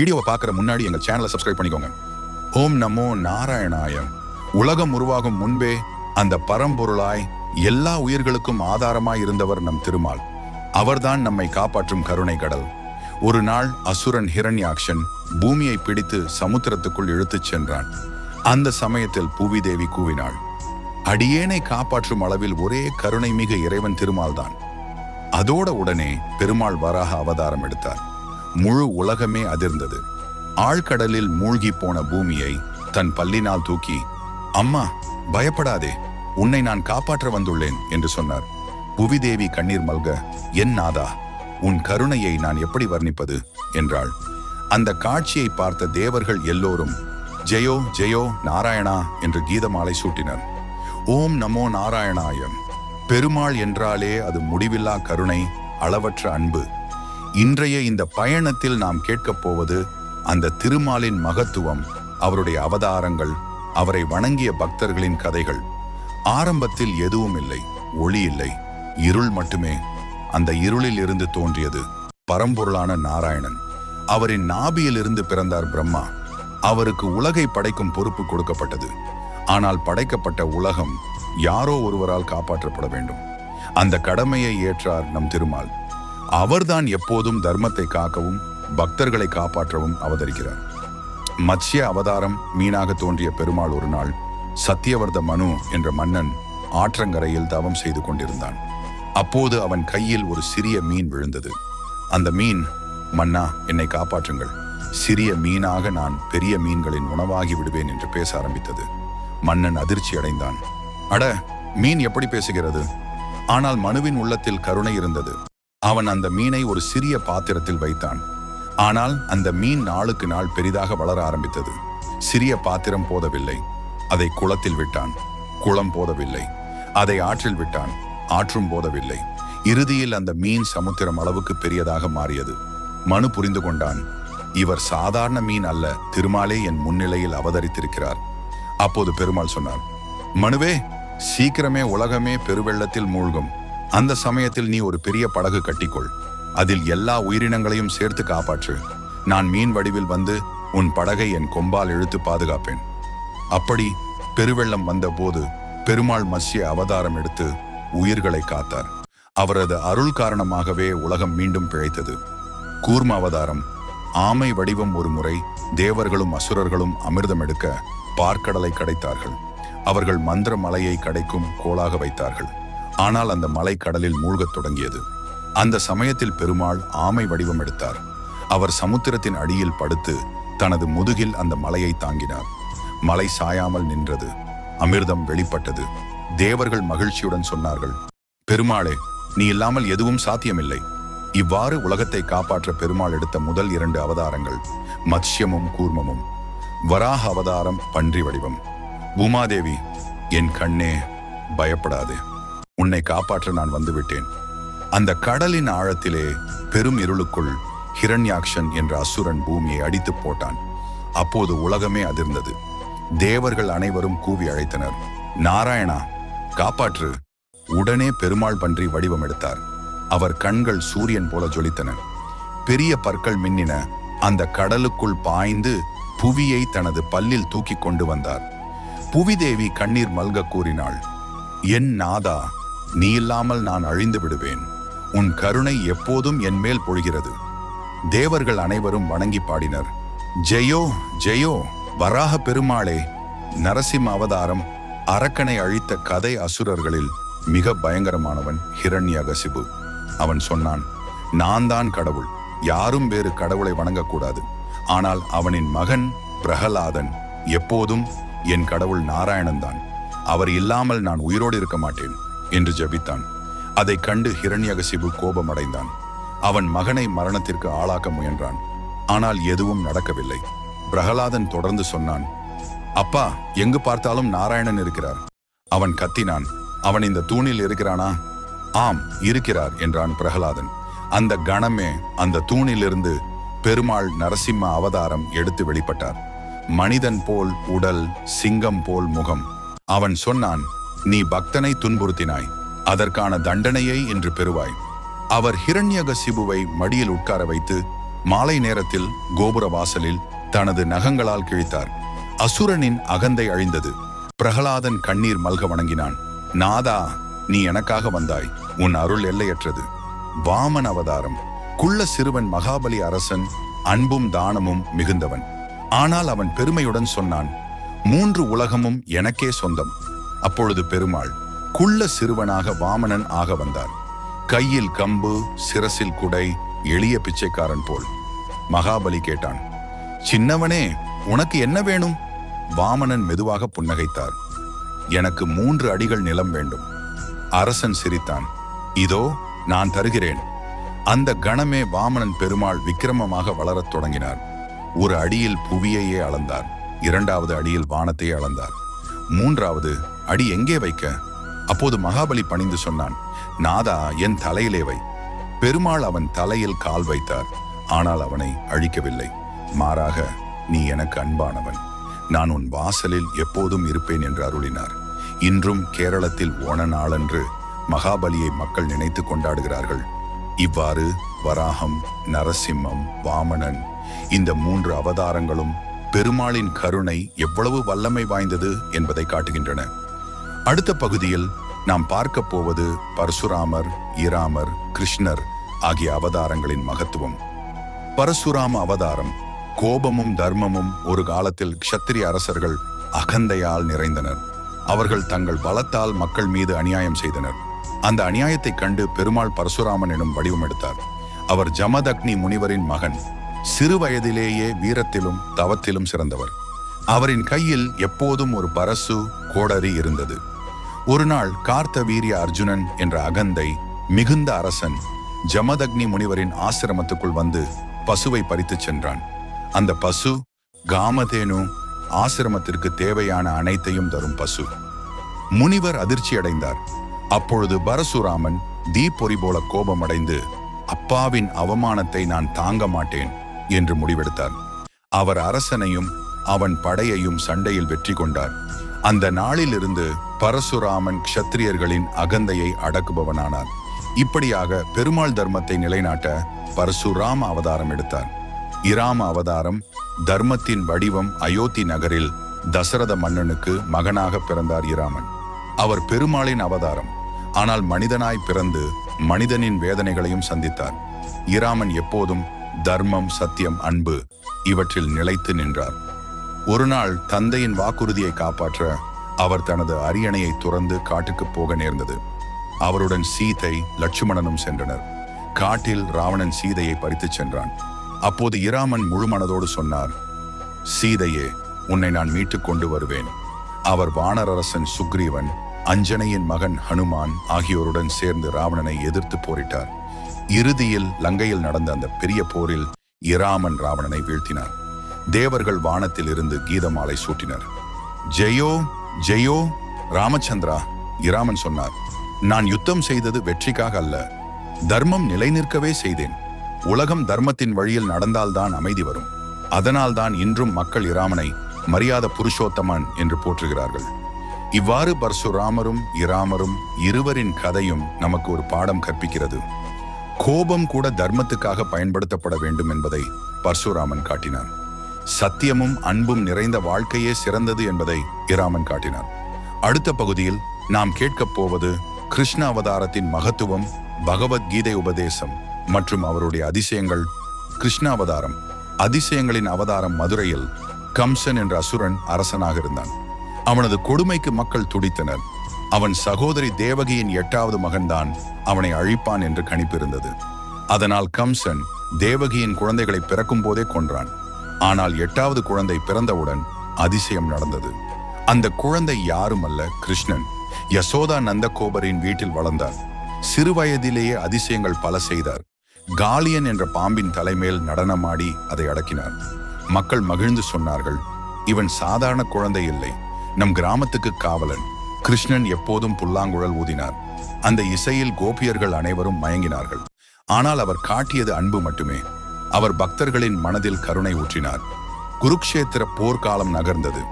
வீடியோவை பார்க்குற முன்னாடி எங்கள் சேனலை சப்ஸ்கிரைப் பண்ணிக்கோங்க. ஓம் நமோ நாராயணாயம். உலகம் உருவாகும் முன்பே அந்த பரம்பொருளாய் எல்லா உயிர்களுக்கும் ஆதாரமாய் இருந்தவர் நம் திருமால். அவர்தான் நம்மை காப்பாற்றும் கருணை கடல். ஒரு நாள் அசுரன் ஹிரண்யாக்ஷன் பூமியை பிடித்து சமுத்திரத்துக்குள் இழுத்துச் சென்றான். அந்த சமயத்தில் பூவிதேவி கூவினாள். அடியேனை காப்பாற்றும் அளவில் ஒரே கருணை மிகு இறைவன் திருமால்தான். அதோட உடனே பெருமாள் வராக அவதாரம் எடுத்தார். முழு உலகமே அதிர்ந்தது. ஆழ்கடலில் மூழ்கி போன பூமியை தன் பல்லினால் தூக்கி அம்மா பயப்படாதே உன்னை நான் காப்பாற்ற வந்துள்ளேன் என்று சொன்னார். புவிதேவி கண்ணீர் மல்க என் நாதா உன் கருணையை நான் எப்படி வர்ணிப்பது? என்றாள். அந்த காட்சியை பார்த்த தேவர்கள் எல்லோரும் ஜெயோ ஜெயோ நாராயணா என்று கீதமாலை சூட்டினர். ஓம் நமோ நாராயணாயம் பெருமாள் என்றாலே அது முடிவில்லா கருணை அளவற்ற அன்பு இன்றைய இந்த பயணத்தில் நாம் கேட்கப் போவது அந்த திருமாலின் மகத்துவம் அவருடைய அவதாரங்கள் அவரை வணங்கிய பக்தர்களின் கதைகள். ஆரம்பத்தில் எதுவும் இல்லை ஒளி இல்லை இருள் மட்டுமே. அந்த இருளில் இருந்து தோன்றியது பரம்பொருளான நாராயணன். அவரின் நாபியிலிருந்து பிறந்தார் பிரம்மா. அவருக்கு உலகை படைக்கும் பொறுப்பு கொடுக்கப்பட்டது. ஆனால் படைக்கப்பட்ட உலகம் யாரோ ஒருவரால் காப்பாற்றப்பட வேண்டும். அந்த கடமையை ஏற்றார் நம் திருமால். அவர்தான் எப்போதும் தர்மத்தை காக்கவும் பக்தர்களை காப்பாற்றவும் அவதரிக்கிறார். மத்ய அவதாரம் மீனாக தோன்றிய பெருமாள் ஒரு நாள் சத்தியவர்த மனு என்ற மன்னன் ஆற்றங்கரையில் தவம் செய்து கொண்டிருந்தான். அப்போது அவன் கையில் ஒரு சிறிய மீன் விழுந்தது. அந்த மீன் மன்னா என்னை காப்பாற்றுங்கள். சிறிய மீனாக நான் பெரிய மீன்களின் உணவாகி விடுவேன் என்று பேச ஆரம்பித்தது. மன்னன் அதிர்ச்சி அடைந்தான். அட மீன் எப்படி பேசுகிறது? ஆனால் மனுவின் உள்ளத்தில் கருணை இருந்தது. அவன் அந்த மீனை ஒரு சிறிய பாத்திரத்தில் வைத்தான். ஆனால் அந்த மீன் நாளுக்கு நாள் பெரிதாக வளர ஆரம்பித்தது. சிறிய பாத்திரம் போதவில்லை. அதை குளத்தில் விட்டான். குளம் போதவில்லை. அதை ஆற்றில் விட்டான். ஆற்றும் போதவில்லை. இறுதியில் அந்த மீன் சமுத்திரம் அளவுக்கு பெரியதாக மாறியது. மனு புரிந்து கொண்டான். இவர் சாதாரண மீன் அல்ல. திருமாலே என் முன்னிலையில் அவதரித்திருக்கிறார். அப்போது பெருமாள் சொன்னார் மனுவே சீக்கிரமே உலகமே பெருவெள்ளத்தில் மூழ்கும். அந்த சமயத்தில் நீ ஒரு பெரிய படகு கட்டிக்கொள். அதில் எல்லா உயிரினங்களையும் சேர்த்து காப்பாற்று. நான் மீன் வடிவில் வந்து உன் படகை என் கொம்பால் இழுத்து பாதுகாப்பேன். அப்படி பெருவெள்ளம் வந்தபோது பெருமாள் மத்ஸ்ய அவதாரம் எடுத்து உயிர்களை காத்தார். அவரது அருள் காரணமாகவே உலகம் மீண்டும் பிழைத்தது. கூர்ம அவதாரம். ஆமை வடிவம் ஒரு முறை தேவர்களும் அசுரர்களும் அமிர்தம் எடுக்க பார்க்கடலை கடைத்தார்கள். அவர்கள் மந்திர மலையை கடைக்கும் கோலாக வைத்தார்கள். ஆனால் அந்த மலை கடலில் மூழ்கத் தொடங்கியது. அந்த சமயத்தில் பெருமாள் ஆமை வடிவம் எடுத்தார். அவர் சமுத்திரத்தின் அடியில் படுத்து தனது முதுகில் அந்த மலையை தாங்கினார். மலை சாயாமல் நின்றது. அமிர்தம் வெளிப்பட்டது. தேவர்கள் மகிழ்ச்சியுடன் சொன்னார்கள் பெருமாளே நீ இல்லாமல் எதுவும் சாத்தியமில்லை. இவ்வாறு உலகத்தை காப்பாற்ற பெருமாள் எடுத்த முதல் இரண்டு அவதாரங்கள் மத்ஸ்யமும் கூர்மமும். வராக அவதாரம் பன்றி வடிவம். பூமாதேவி என் கண்ணே பயப்படாதே. உன்னை காப்பாற்ற நான் வந்துவிட்டேன். அந்த கடலின் ஆழத்திலே பெரும் இருளுக்குள் ஹிரண்யாக்ஷன் என்ற அசுரன் பூமியை அடித்துப் போட்டான். அப்போது உலகமே அதிர்ந்தது. தேவர்கள் அனைவரும் கூவி அழைத்தனர். நாராயணா காப்பாற்று. உடனே பெருமாள் பன்றி வடிவம் எடுத்தார். அவர் கண்கள் சூரியன் போல ஜொலித்தன. பெரிய பற்கள் மின்னின. அந்த கடலுக்குள் பாய்ந்து புவியை தனது பல்லில் தூக்கி கொண்டு வந்தார். புவிதேவி கண்ணீர் மல்க கூறினாள் என் நாதா நீ இல்லாமல் நான் அழிந்து விடுவேன். உன் கருணை எப்போதும் என் மேல் பொழிகிறது. தேவர்கள் அனைவரும் வணங்கி பாடினர். ஜெயோ ஜெயோ வராக பெருமாளே நரசிம்ம அவதாரம் அரக்கனை அழித்த கதை அசுரர்களில் மிக பயங்கரமானவன் ஹிரண்யகசிபு. அவன் சொன்னான் நான் தான் கடவுள். யாரும் வேறு கடவுளை வணங்கக்கூடாது. ஆனால் அவனின் மகன் பிரகலாதன் எப்போதும் என் கடவுள் நாராயணன் தான். அவர் இல்லாமல் நான் உயிரோடு இருக்க மாட்டேன். என்று ஜெபித்தான். அதை கண்டு ஹிரண்யகசிபு கோபமடைந்தான். அவன் மகனை மரணத்திற்கு ஆளாக்க முயன்றான். ஆனால் எதுவும் நடக்கவில்லை. பிரகலாதன் தொடர்ந்து சொன்னான் அப்பா எங்கு பார்த்தாலும் நாராயணன் இருக்கிறார். அவன் கத்தினான் அவன் இந்த தூணில் இருக்கிறானா? ஆம் இருக்கிறார் என்றான் பிரகலாதன். அந்த கணமே அந்த தூணிலிருந்து பெருமாள் நரசிம்ம அவதாரம் எடுத்து வெளிப்பட்டார். மனிதன் போல் உடல் சிங்கம் போல் முகம். அவன் சொன்னான் நீ பக்தனை துன்புறுத்தினாய். அதற்கான தண்டனையை என்று பெறுவாய். அவர் ஹிரண்யகசிபுவை மடியில் உட்கார வைத்து மாலை நேரத்தில் கோபுர வாசலில் தனது நகங்களால் கிழித்தார். அசுரனின் அகந்தை அழிந்தது. பிரகலாதன் கண்ணீர் மல்க வணங்கினான். நாதா நீ எனக்காக வந்தாய். உன் அருள் எல்லையற்றது. வாமன் அவதாரம். குள்ள சிறுவன் மகாபலி அரசன் அன்பும் தானமும் மிகுந்தவன். ஆனால் அவன் பெருமையுடன் சொன்னான் மூன்று உலகமும் எனக்கே சொந்தம். அப்பொழுது பெருமாள் குள்ள சிறுவனாக வாமனன் ஆக வந்தார். கையில் கம்பு சிரசில் குடை எளிய பிச்சைக்காரன் போல். மகாபலி கேட்டான் சின்னவனே உனக்கு என்ன வேணும்? வாமனன் மெதுவாக புன்னகைத்தார் எனக்கு மூன்று அடிகள் நிலம் வேண்டும். அரசன் சிரித்தான் இதோ நான் தருகிறேன். அந்த கணமே வாமனன் பெருமாள் விக்கிரமமாக வளரத் தொடங்கினார். ஒரு அடியில் புவியையே அளந்தார் இரண்டாவது அடியில் வானத்தையே அளந்தார் மூன்றாவது அடி எங்கே வைக்க? அப்போது மகாபலி பணிந்து சொன்னான் நாதா என் தலையிலே வை. பெருமாள் அவன் தலையில் கால் வைத்தார். ஆனால் அவனை அழிக்கவில்லை. மாறாக நீ எனக்கு அன்பானவன். நான் உன் வாசலில் எப்போதும் இருப்பேன் என்று அருளினார். இன்றும் கேரளத்தில் ஓண நாளன்று மகாபலியை மக்கள் நினைத்து கொண்டாடுகிறார்கள். இவ்வாறு வராகம் நரசிம்மம் வாமனன் இந்த மூன்று அவதாரங்களும் பெருமாளின் கருணை எவ்வளவு வல்லமை வாய்ந்தது என்பதை காட்டுகின்றன. அடுத்த பகுதியில் நாம் பார்க்க போவது பரசுராமர் இராமர் கிருஷ்ணர் ஆகிய அவதாரங்களின் மகத்துவம். பரசுராம அவதாரம் கோபமும் தர்மமும் ஒரு காலத்தில் க்ஷத்திரிய அரசர்கள் அகந்தையால் நிறைந்தனர். அவர்கள் தங்கள் பலத்தால் மக்கள் மீது அநியாயம் செய்தனர். அந்த அநியாயத்தைக் கண்டு பெருமாள் பரசுராமன் எனும் வடிவம் எடுத்தார். அவர் ஜமதக்னி முனிவரின் மகன் சிறு வயதிலேயே வீரத்திலும் தவத்திலும் சிறந்தவர். அவரின் கையில் எப்போதும் ஒரு பரசு கோடரி இருந்தது. ஒருநாள் கார்த்த வீரிய அர்ஜுனன் என்ற அகந்தை மிகுந்த அரசன் ஜமதக்னி முனிவரின் ஆசிரமத்துக்குள் வந்து பசுவை பறித்துச் சென்றான். அந்த பசு காமதேனு ஆசிரமத்திற்கு தேவையான அனைத்தையும் தரும் பசு. முனிவர் அதிர்ச்சி அடைந்தார். அப்பொழுது பரசுராமன் தீப்பொறி போல கோபமடைந்து அப்பாவின் அவமானத்தை நான் தாங்க மாட்டேன் என்று முடிவெடுத்தார். அவர் அரசனையும் அவன் படையையும் சண்டையில் வெற்றி கொண்டார். அந்த நாளிலிருந்து பரசுராமன் க்ஷத்திரியர்களின் அகந்தையை அடக்குபவனானார் இப்படியாக பெருமாள் தர்மத்தை நிலைநாட்ட பரசுராம அவதாரம் எடுத்தார் இராம அவதாரம் தர்மத்தின் வடிவம் அயோத்தி நகரில் தசரத மன்னனுக்கு மகனாக பிறந்தார் இராமன். அவர் பெருமாளின் அவதாரம். ஆனால் மனிதனாய் பிறந்து மனிதனின் வேதனைகளையும் சந்தித்தார். இராமன் எப்போதும் தர்மம் சத்தியம் அன்பு இவற்றில் நிலைத்து நின்றார். ஒரு நாள் தந்தையின் வாக்குறுதியை காப்பாற்ற அவர் தனது அரியணையை துறந்து காட்டுக்கு போக நேர்ந்தது. அவருடன் சீதை லட்சுமணனும் சென்றனர். காட்டில் ராவணன் சீதையை பறித்துச் சென்றான். அப்போது இராமன் முழுமனதோடு சொன்னார் சீதையே உன்னை நான் மீட்டுக் கொண்டு வருவேன். அவர் வானரரசன் சுக்ரீவன் அஞ்சனையின் மகன் ஹனுமான் ஆகியோருடன் சேர்ந்து ராவணனை எதிர்த்து போரிட்டார். இறுதியில் லங்கையில் நடந்த அந்த பெரிய போரில் இராமன் ராவணனை வீழ்த்தினார். தேவர்கள் வானத்தில் இருந்து கீதமாலை சூட்டினர். ஜெயோ ஜெயோ ராமச்சந்திரா இராமன் சொன்னார். நான் யுத்தம் செய்தது வெற்றிக்காக அல்ல தர்மம் நிலைநிற்கவே செய்தேன். உலகம் தர்மத்தின் வழியில் நடந்தால்தான் அமைதி வரும். அதனால்தான் இன்றும் மக்கள் இராமனை மரியாத புருஷோத்தமன் என்று போற்றுகிறார்கள். இவ்வாறு பர்சுராமரும் இராமரும் இருவரின் கதையும் நமக்கு ஒரு பாடம் கற்பிக்கிறது. கோபம் கூட தர்மத்துக்காக பயன்படுத்தப்பட வேண்டும் என்பதை பர்சுராமன் காட்டினார். சத்தியமும் அன்பும் நிறைந்த வாழ்க்கையே சிறந்தது என்பதை இராமன் காட்டினார். அடுத்த பகுதியில் நாம் கேட்கப் போவது கிருஷ்ண அவதாரத்தின் மகத்துவம் பகவத்கீதை உபதேசம் மற்றும் அவருடைய அதிசயங்கள். கிருஷ்ண அவதாரம் அதிசயங்களின் அவதாரம் மதுரையில் கம்சன் என்ற அசுரன் அரசனாக இருந்தான். அவனது கொடுமைக்கு மக்கள் துடித்தனர். அவன் சகோதரி தேவகியின் எட்டாவது மகன்தான் அவனை அழிப்பான் என்று கணிப்பு இருந்தது அதனால் கம்சன் தேவகியின் குழந்தைகளை பிறக்கும் போதே கொன்றான். ஆனால் எட்டாவது குழந்தை பிறந்தவுடன் அதிசயம் நடந்தது. அந்த குழந்தை யாரும் அல்ல கிருஷ்ணன். யசோதா நந்தகோபரின் வீட்டில் வளர்ந்தார். சிறுவயதிலேயே அதிசயங்கள் பல செய்தார். காலியன் என்ற பாம்பின் தலைமேல் நடனமாடி அதை அடக்கினார். மக்கள் மகிழ்ந்து சொன்னார்கள் இவன் சாதாரண குழந்தை இல்லை. நம் கிராமத்துக்கு காவலன். கிருஷ்ணன் எப்போதும் புல்லாங்குழல் ஊதினார். அந்த இசையில் கோபியர்கள் அனைவரும் மயங்கினார்கள். ஆனால் அவர் காட்டியது அன்பு மட்டுமே. அவர் பக்தர்களின் மனதில் கருணை ஊற்றினார். குருக்ஷேத்திர போர்க்காலம் நகர்ந்தது.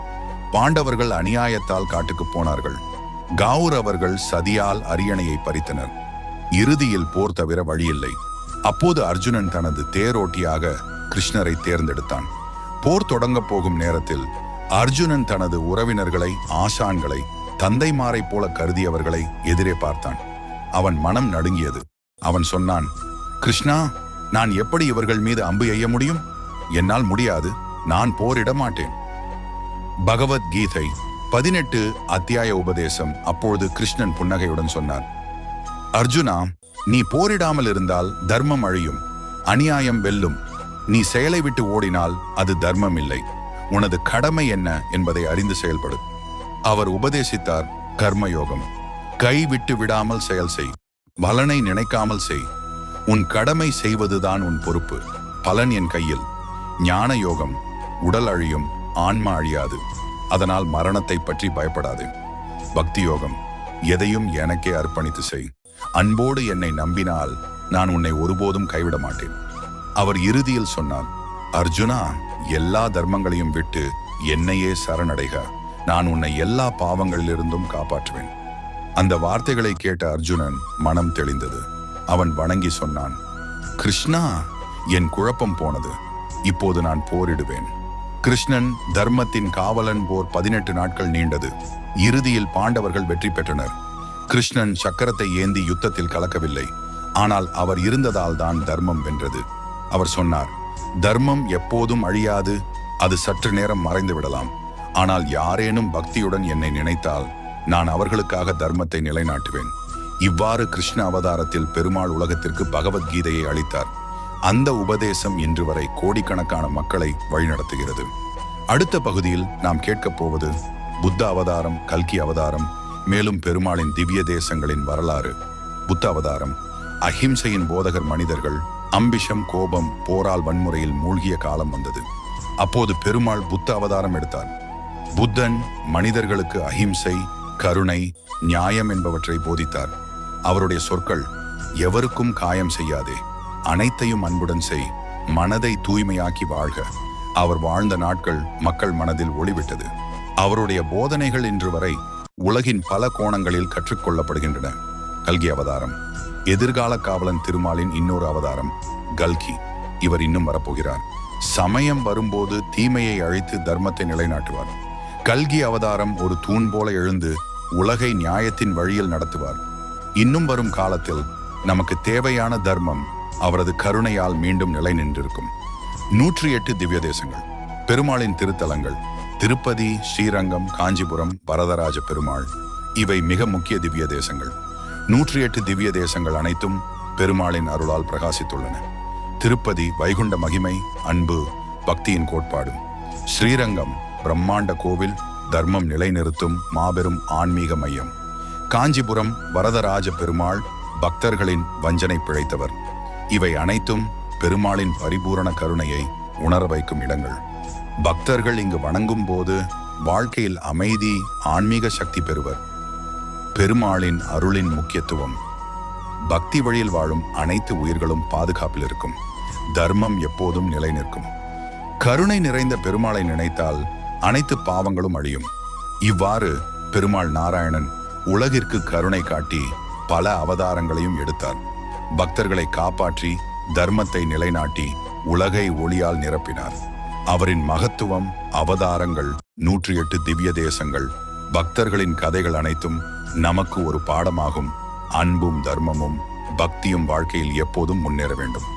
பாண்டவர்கள் அநியாயத்தால் காட்டுக்கு போனார்கள். கவுர் அவர்கள் சதியால் அரியணையை பறித்தனர். இறுதியில் போர் தவிர வழியில்லை. அப்போது அர்ஜுனன் தனது தேரோட்டியாக கிருஷ்ணரை தேர்ந்தெடுத்தான். போர் தொடங்கப் போகும் நேரத்தில் அர்ஜுனன் தனது உறவினர்களை ஆசான்களை தந்தைமாரை போல கருதியவர்களை எதிரே பார்த்தான். அவன் மனம் நடுங்கியது. அவன் சொன்னான் கிருஷ்ணா நான் எப்படி இவர்கள் மீது அம்பு எய்ய முடியும்? என்னால் முடியாது. நான் போரிட மாட்டேன் பகவத்கீதை பதினெட்டு அத்தியாய உபதேசம் அப்பொழுது கிருஷ்ணன் புன்னகையுடன் சொன்னார். அர்ஜுனா நீ போரிடாமல் இருந்தால் தர்மம் அழியும். அநியாயம் வெல்லும். நீ செயலை விட்டு ஓடினால் அது தர்மம் இல்லை உனது கடமை என்ன என்பதை அறிந்து செயல்படு. அவர் உபதேசித்தார் கர்மயோகம். கை விட்டு விடாமல் செயல் செய். பலனை நினைக்காமல் செய். உன் கடமை செய்வதுதான் உன் பொறுப்பு. பலன் என் கையில். ஞான யோகம் உடல் அழியும் ஆன்மா அழியாது. அதனால் மரணத்தை பற்றி பயப்படாது. பக்தி யோகம் எதையும் எனக்கே அர்ப்பணித்து செய். அன்போடு என்னை நம்பினால் நான் உன்னை ஒருபோதும் கைவிட மாட்டேன். அவர் இறுதியில் சொன்னார் அர்ஜுனா எல்லா தர்மங்களையும் விட்டு என்னையே சரணடைக. நான் உன்னை எல்லா பாவங்களிலிருந்தும் காப்பாற்றுவேன். அந்த வார்த்தைகளை கேட்ட அர்ஜுனன் மனம் தெளிந்தது. அவன் வணங்கி சொன்னான் கிருஷ்ணா என் குழப்பம் போனது. இப்போது நான் போரிடுவேன். கிருஷ்ணன் தர்மத்தின் காவலன் போர் பதினெட்டு நாட்கள் நீண்டது. இறுதியில் பாண்டவர்கள் வெற்றி பெற்றனர். கிருஷ்ணன் சக்கரத்தை ஏந்தி யுத்தத்தில் கலக்கவில்லை. ஆனால் அவர் இருந்ததால் தான் தர்மம் வென்றது. அவர் சொன்னார் தர்மம் எப்போதும் அழியாது. அது சற்று நேரம் மறைந்து விடலாம். ஆனால் யாரேனும் பக்தியுடன் என்னை நினைத்தால் நான் அவர்களுக்காக தர்மத்தை நிலைநாட்டுவேன். இவ்வாறு கிருஷ்ண அவதாரத்தில் பெருமாள் உலகத்திற்கு பகவத்கீதையை அளித்தார். அந்த உபதேசம் இன்று வரை கோடிக்கணக்கான மக்களை வழிநடத்துகிறது. அடுத்த பகுதியில் நாம் கேட்கப் போவது புத்த அவதாரம் கல்கி அவதாரம் மேலும் பெருமாளின் திவ்ய தேசங்களின் வரலாறு. புத்த அவதாரம் அஹிம்சையின் போதகர் மனிதர்கள் அம்பிஷம் கோபம் போரால் வன்முறையில் மூழ்கிய காலம் வந்தது. அப்போது பெருமாள் புத்த அவதாரம் எடுத்தார். புத்தன் மனிதர்களுக்கு அஹிம்சை கருணை நியாயம் என்பவற்றை போதித்தார். அவருடைய சொற்கள் எவருக்கும் காயம் செய்யாதே. அனைத்தையும் அன்புடன் செய். மனதை தூய்மையாக்கி வாழ்க. அவர் வாழ்ந்த நாட்கள் மக்கள் மனதில் ஒளிவிட்டது. அவருடைய போதனைகள் இன்று வரை உலகின் பல கோணங்களில் கற்றுக்கொள்ளப்படுகின்றன. கல்கி அவதாரம். எதிர்கால காவலன் திருமாலின் இன்னொரு அவதாரம் கல்கி. இவர் இன்னும் வரப்போகிறார். சமயம் வரும்போது தீமையை அழித்து தர்மத்தை நிலைநாட்டுவார். கல்கி அவதாரம் ஒரு தூண் போல எழுந்து உலகை நியாயத்தின் வழியில் நடத்துவார். இன்னும் வரும் காலத்தில் நமக்கு தேவையான தர்மம் அவரது கருணையால் மீண்டும் நிலை நின்றிருக்கும். நூற்றி எட்டு திவ்ய தேசங்கள் பெருமாளின் திருத்தலங்கள் திருப்பதி ஸ்ரீரங்கம் காஞ்சிபுரம் வரதராஜ பெருமாள் இவை மிக முக்கிய திவ்ய தேசங்கள். நூற்றி எட்டு திவ்ய தேசங்கள் அனைத்தும் பெருமாளின் அருளால் பிரகாசித்துள்ளன. திருப்பதி வைகுண்ட மகிமை அன்பு பக்தியின் கோட்பாடு. ஸ்ரீரங்கம் பிரம்மாண்ட கோவில் தர்மம் நிலைநிறுத்தும் மாபெரும் ஆன்மீக மையம். காஞ்சிபுரம் வரதராஜ பெருமாள் பக்தர்களின் வஞ்சனை பிழைத்தவர். இவை அனைத்தும் பெருமாளின் பரிபூரண கருணையை உணர வைக்கும் இடங்கள். பக்தர்கள் இங்கு வணங்கும் போது வாழ்க்கையில் அமைதி ஆன்மீக சக்தி பெறுவர். பெருமாளின் அருளின் முக்கியத்துவம். பக்தி வழியில் வாழும் அனைத்து உயிர்களும் பாதுகாப்பில் இருக்கும். தர்மம் எப்போதும் நிலை நிற்கும் கருணை நிறைந்த பெருமாளை நினைத்தால் அனைத்து பாவங்களும் அழியும். இவ்வாறு பெருமாள் நாராயணன் உலகிற்கு கருணை காட்டி பல அவதாரங்களையும் எடுத்தார். பக்தர்களை காப்பாற்றி தர்மத்தை நிலைநாட்டி உலகை ஒளியால் நிரப்பினார். அவரின் மகத்துவம் அவதாரங்கள் நூற்றி எட்டு திவ்ய தேசங்கள் பக்தர்களின் கதைகள் அனைத்தும் நமக்கு ஒரு பாடமாகும். அன்பும் தர்மமும் பக்தியும் வாழ்க்கையில் எப்போதும் முன்னேற வேண்டும்.